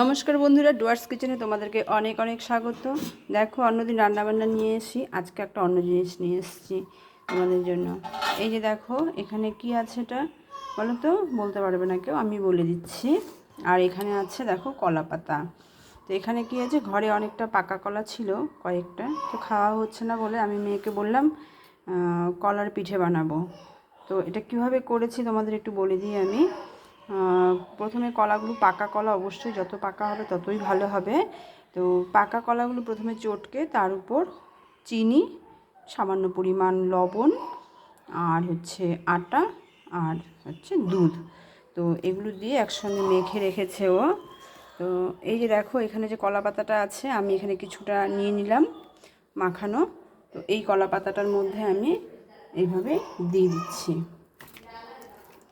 নমস্কার বন্ধুরা, ডুয়ার্স কিচেনে তোমাদেরকে অনেক অনেক স্বাগত। দেখো, অন্যদিন রান্নাবান্না নিয়ে এসি আজকে একটা অন্য জিনিস নিয়ে এসেছি তোমাদের জন্য। এই যে দেখো, এখানে কি আছে এটা? বলো তো, বলতে পারবে না কেউ, আমি বলে দিচ্ছি। আর এখানে আছে, দেখো কলা পাতা তো এখানে কি আছে? ঘরে অনেকটা পাকা কলা ছিল, কয়েকটা। তো খাওয়া হচ্ছে না বলে আমি মেয়েকে বললাম কলার পিঠে বানাবো। তো এটা কীভাবে করেছি তোমাদের একটু বলে দিই আমি। প্রথমে কলাগুলো পাকা কলা অবশ্যই যত পাকা হবে ততই ভালো হবে। তো পাকা কলাগুলো প্রথমে চটকে তার উপর চিনি, সামান্য পরিমাণ লবণ আর হচ্ছে আটা আর হচ্ছে দুধ। তো এগুলো দিয়ে একসঙ্গে মেখে রেখেছে ও। তো এই যে দেখো এখানে যে কলা পাতাটা আছে, আমি এখানে কিছুটা নিয়ে নিলাম মাখানো। তো এই কলা পাতাটার মধ্যে আমি এইভাবে দিয়ে দিচ্ছি।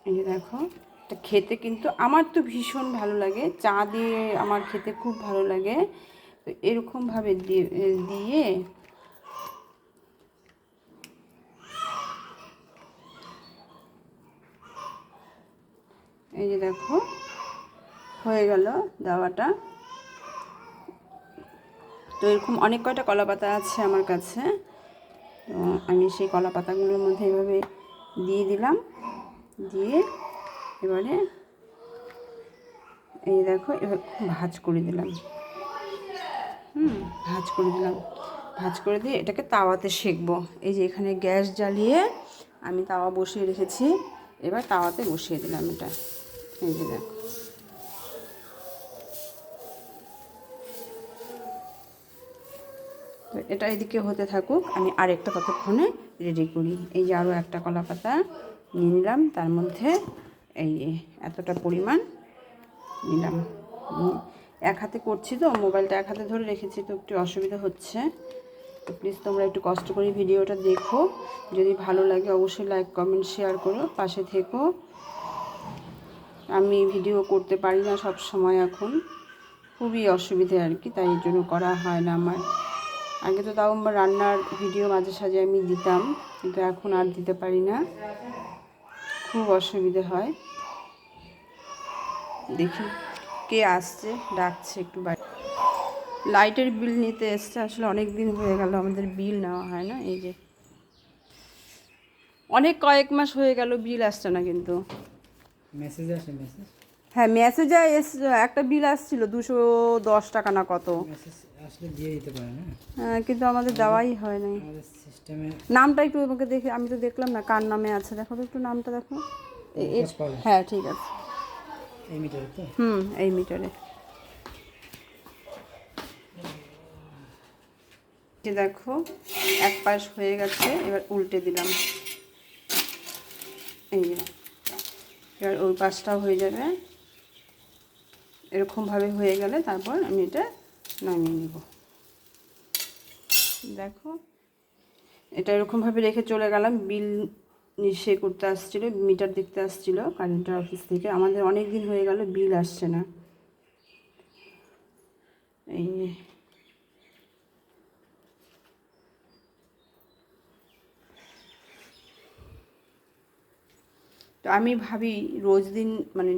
এই যে দেখো এটা খেতে কিন্তু আমার তো ভীষণ ভালো লাগে। চা দিয়ে আমার খেতে খুব ভালো লাগে। তো এরকমভাবে দিয়ে দিয়ে এই যে দেখো, হয়ে গেল দাওয়াটা। তো এরকম অনেক কয়টা কলা পাতা আছে আমার কাছে। তো আমি সেই কলা পাতাগুলোর মধ্যে এভাবে দিয়ে দিলাম। দিয়ে এবারে এই দেখো, এবার ভাজ করে দিলাম। হুম, ভাজ করে দিলাম। ভাজ করে দিয়ে এটাকে তাওয়াতে সেকবো। এই যে এখানে গ্যাস জ্বালিয়ে আমি তাওয়া বসিয়ে রেখেছি। এবার তাওয়াতে বসিয়ে দিলাম এটা। এই যে দেখো। তো এটা এদিকে হতে থাকুক, আমি আরেকটা ততক্ষণে রেডি করি। এই যে আরও একটা কলা পাতা নিয়ে নিলাম, তার মধ্যে এই এতটা পরিমাণ। নিলাম। এক হাতে করছি তো, মোবাইলটা এক হাতে ধরে রেখেছি, তো একটু অসুবিধা হচ্ছে। তো প্লিজ তোমরা একটু কষ্ট করে ভিডিওটা দেখো। যদি ভালো লাগে অবশ্যই লাইক কমেন্ট শেয়ার করো, পাশে থেকো। আমি ভিডিও করতে পারি না সব সময় এখন। খুবই অসুবিধে আর কি, তাই জন্য করা হয় না আমার। আগে তো তাও আমার রান্নার ভিডিও মাঝে সাঝে আমি দিতাম, কিন্তু এখন আর দিতে পারি না। খুব অসুবিধে হয়। দেখি কে আসছে, ডাকছে একটু বাড়ি লাইটের বিল নিতে এসছে, আসলে অনেক দিন হয়ে গেল, আমাদের বিল নেওয়া হয় না, এই যে। অনেক কয়েক মাস হয়ে গেল, বিল আসছে না কিন্তু। মেসেজ আসে মেসেজ হ্যাঁ মেসেজে একটা বিল আসছিল দুশো দশ টাকা না কত। আসলে দিয়ে দিতে পারে না হ্যাঁ, কিন্তু আমাদের দেওয়াই হয় নাই। নামটা একটু আমাকে দেখে আমি তো দেখলাম না কার নামে আছে। দেখো তো একটু নামটা দেখো। হ্যাঁ ঠিক আছে। এই মিটারে তো? হুম এই মিটারে। দেখো এক পাশ হয়ে গেছে এবার উল্টে দিলাম। এই এবার ওই পাশটাও হয়ে যাবে। এরকমভাবে হয়ে গেলে তারপর আমি এটা নামিয়ে নিব। দেখো, এটা এরকমভাবে রেখে চলে গেলাম। বিল সে করতে আসছিল, মিটার দেখতে আসছিল, কারেন্টের অফিস থেকে। আমাদের অনেক দিন হয়ে গেল, বিল আসছে না। এই তো আমি ভাবি রোজ দিন মানে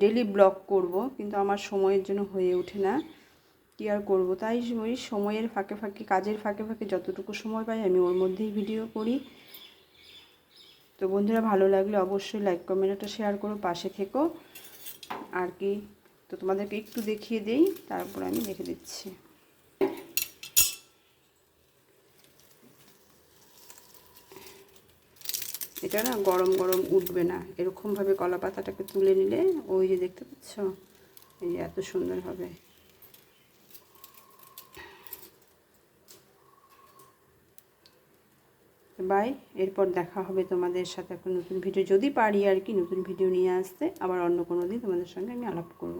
ডেলি ব্লগ করব, কিন্তু আমার সময়ের জন্য হয়ে ওঠে না। কী আর করব? তাই ওই সময়ের ফাঁকে ফাঁকে, কাজের ফাঁকে ফাঁকে যতটুকু সময় পাই আমি ওর মধ্যেই ভিডিও করি। তো বন্ধুরা, ভালো লাগলে অবশ্যই লাইক কমেন্ট একটা শেয়ার করো, পাশে থেকো। আর কি? তো তোমাদেরকে একটু দেখিয়ে দেই, তারপর আমি দেখে দিচ্ছি। এটা না গরম গরম উঠবে না। এরকমভাবে কলা পাতাটাকে তুলে নিলে ওই যে দেখতে পাচ্ছ, এই এত সুন্দর হবে। বাই, এরপর দেখা হবে তোমাদের সাথে একটা নতুন ভিডিও। যদি পারি আর কি নতুন ভিডিও নিয়ে আসতে, আবার অন্য কোনো দিন তোমাদের সঙ্গে আমি আলাপ করব।